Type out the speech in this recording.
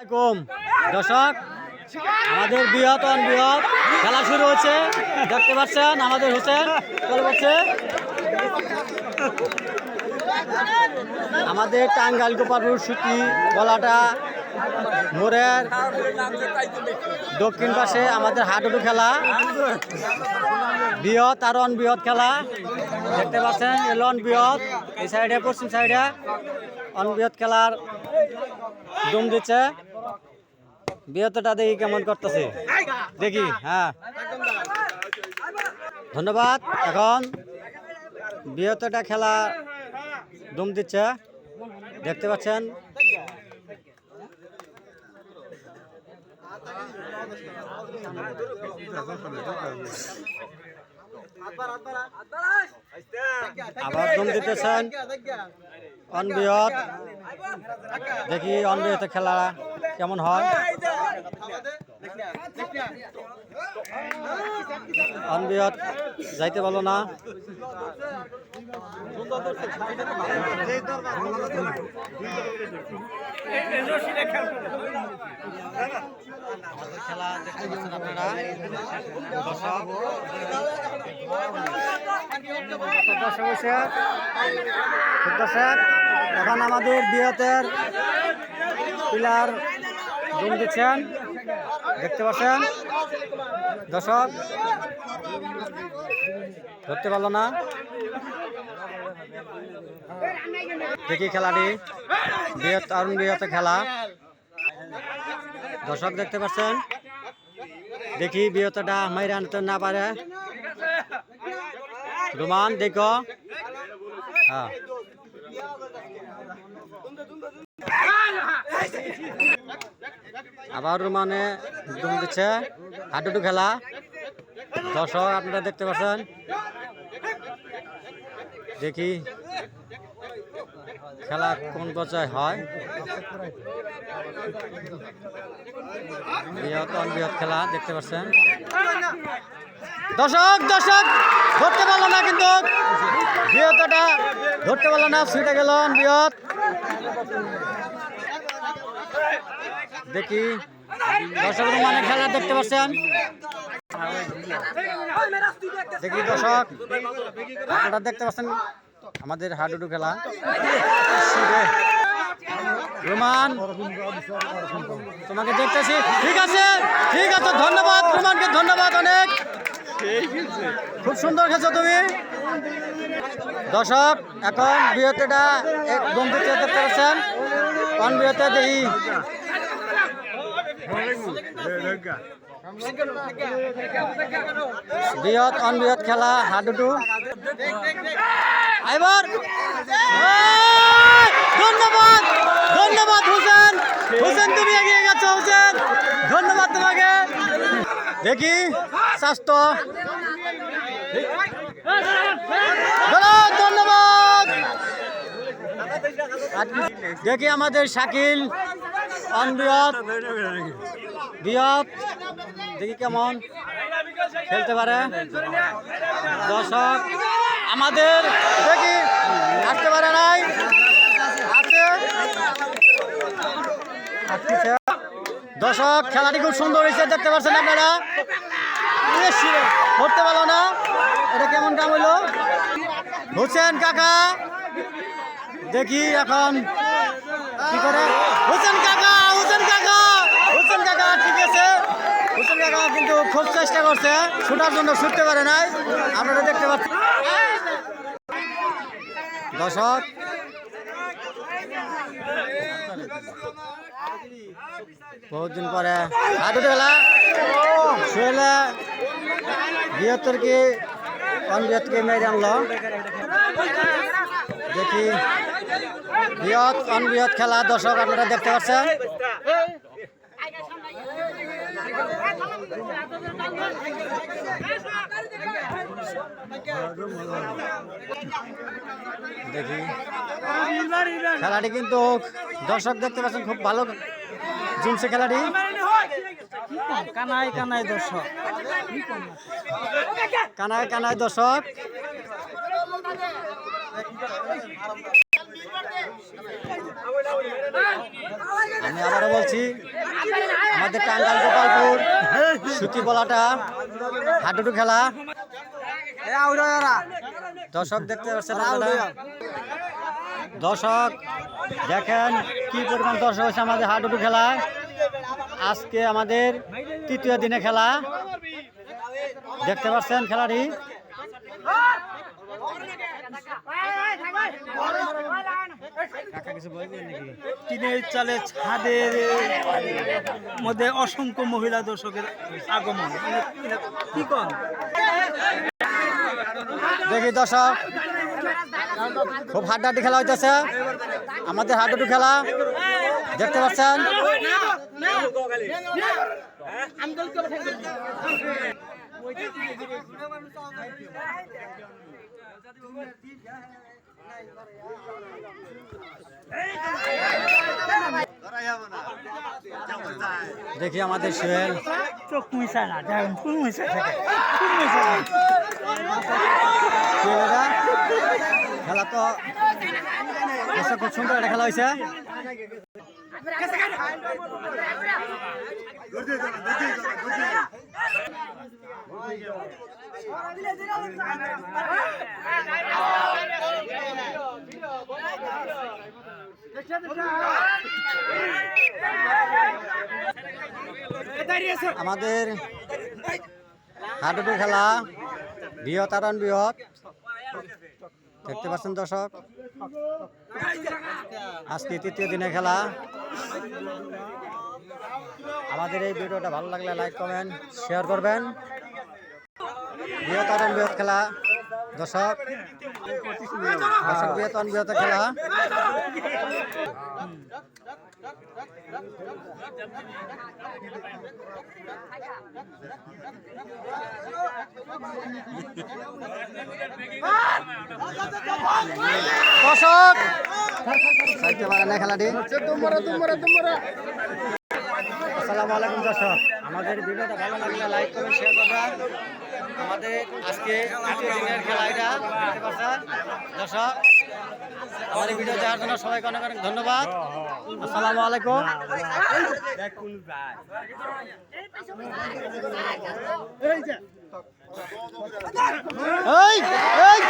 আসসালামাইকুম দর্শক, আমাদের বৃহৎ অন বৃহৎ খেলা শুরু হচ্ছে। দেখতে পাচ্ছেন আমাদের হোসেন, চলে পাচ্ছে আমাদের টাঙ্গাইল গোপালপুর সুতি গলাটা মোড়ের দক্ষিণ পাশে আমাদের হাডুডু খেলা। বৃহৎ আর অন বৃহৎ খেলা। দেখতে পাচ্ছেন এলন বৃহৎ, এই সাইডে, পশ্চিম সাইডে অন বৃহৎ খেলার দুম দিচ্ছে। বৃহত্তরটা দেখি কেমন করতেছে। দেখি হ্যাঁ। ধন্যবাদ, এখন বৃহত্তরটা খেলা দুম দিচ্ছে। দেখতে পাচ্ছেন। আবার দুম দিতেছেন। অনবৃহৎ। দেখি অনবৃহতে খেলা কেমন হয়। অনবৃহৎ যাইতে পারল না। খেলা দেখতে পাচ্ছেন আপনারা। এখন আমাদের বিহতের পিলার জুম দিচ্ছেন দেখতে পাচ্ছেন দর্শক ধরতে পারল না দেখি খেলাটি বৃহৎ অরুণ বৃহতে খেলা দর্শক দেখতে পাচ্ছেন দেখি বৃহতটা মাইরা আনতে না পারে। রোমান দেখো। হ্যাঁ। আবার রুমানে দুম দিচ্ছে। হাডুডু খেলা। দর্শক আপনারা দেখতে পাচ্ছেন। দেখি। খেলা কোন পর্যায়ে হয়? বৃহৎ অনবৃহৎ খেলা, দেখতে পাচ্ছেন। দর্শক দর্শক, ধরতে পারল না কিন্তু। বৃহৎটা ধরতে পারল না ছুটে গেল বৃহৎ। দেখি দর্শক মানে খেলা দেখতে পাচ্ছেন। দেখি দর্শক, আপনারা দেখতে পাচ্ছেন আমাদের হাডুডু খেলা। রোমান, তোমাকে দেখতেছি। ঠিক আছে ঠিক আছে, ধন্যবাদ, রোমানকে ধন্যবাদ অনেক। খুব সুন্দর খেলছো তুমি। দর্শক, এখন বৃহত্তটা এক বন্ধুত্ব দেখতে পাচ্ছেন কোন বৃহত্তে দেখি। বৃহৎ অনবৃহৎ খেলা, হাডুডু। এবার ধন্যবাদ ধন্যবাদ হোসেন। হোসেন তুমি এগিয়ে গেছো হোসেন। ধন্যবাদ তোমাকে। দেখি স্বাস্থ্য। ধন্যবাদ, দেখি আমাদের শাকিল অনবৃহৎ বৃহৎ দেখি কেমন খেলতে পারে। দর্শক আমাদের দেখি, আসতে পারে নাই। দর্শক, খেলাটি খুব সুন্দর হয়েছে, দেখতে পাচ্ছেন আপনারা। ধরতে পারল না। এটা কেমন কাম হইল হোসেন কাকা। দেখি এখন কি করে। হোসেন কাকা হোসেন কাকা হোসেন কাকা, ঠিক আছে। হোসেন কাকা কিন্তু খুব চেষ্টা করছে ছুটার জন্য ছুটতে পারে নাই। আপনারা দেখতে পাচ্ছেন। দর্শক বহুদিন পরে। খেলা শুয়েলে বৃহত্তর কি? অনবৃহৎকে মেরে আনলো? দেখি। বৃহৎ অনবৃহৎ খেলা? দর্শক আপনারা দেখতে পাচ্ছেন। দেখি। খেলাটি কিন্তু দর্শক দেখতে পাচ্ছেন খুব ভালো জমছে খেলাটি। কানায় কানায় দর্শক। কানায় কানায় দর্শক। আমি আবারও বলছি আমাদের টাঙ্গাল গোপালপুর সুতি বলাটা হাডুডু খেলা। দর্শক দেখতে পাচ্ছেন দর্শক দেখেন কি পরিমাণ দর্শক হচ্ছে আমাদের হাডুডু খেলায় আজকে আমাদের তৃতীয় দিনে খেলা। দেখতে পাচ্ছেন খেলাটি। টিনের চালে ছাদের মধ্যে অসংখ্য মহিলা দর্শকের আগমন। কি কন? দেখি দর্শক, খুব হাড্ডাহাড্ডি খেলা হইতেছে। আমাদের হাডুডু খেলা, দেখতে পাচ্ছেন? দেখি আমাদের সোহেল চোখ মুইসা না খেলা তো আচ্ছা, খুব সুন্দর একটা খেলা হয়েছে আমাদের হাডুডু খেলা বৃহৎ আরণ বৃহৎ। দেখতে পাচ্ছেন দর্শক? আজকে তৃতীয় দিনে খেলা। আমাদের এই ভিডিওটা ভালো লাগলে লাইক, কমেন্ট, শেয়ার করবেন। বৃহৎ আরণ বৃহৎ খেলা। দর্শক দর্শক বৃহৎ বৃহৎ খেলা। দর্শক দর্শক। আমাদের ভিডিওটা ভালো লাগলে লাইক করবেন শেয়ার করবেন। আমাদের আজকে খেলা এটা দেখতে আমার এই ভিডিও দেখার জন্য সবাইকে অনেক অনেক ধন্যবাদ। আসসালামু আলাইকুম। এই এই।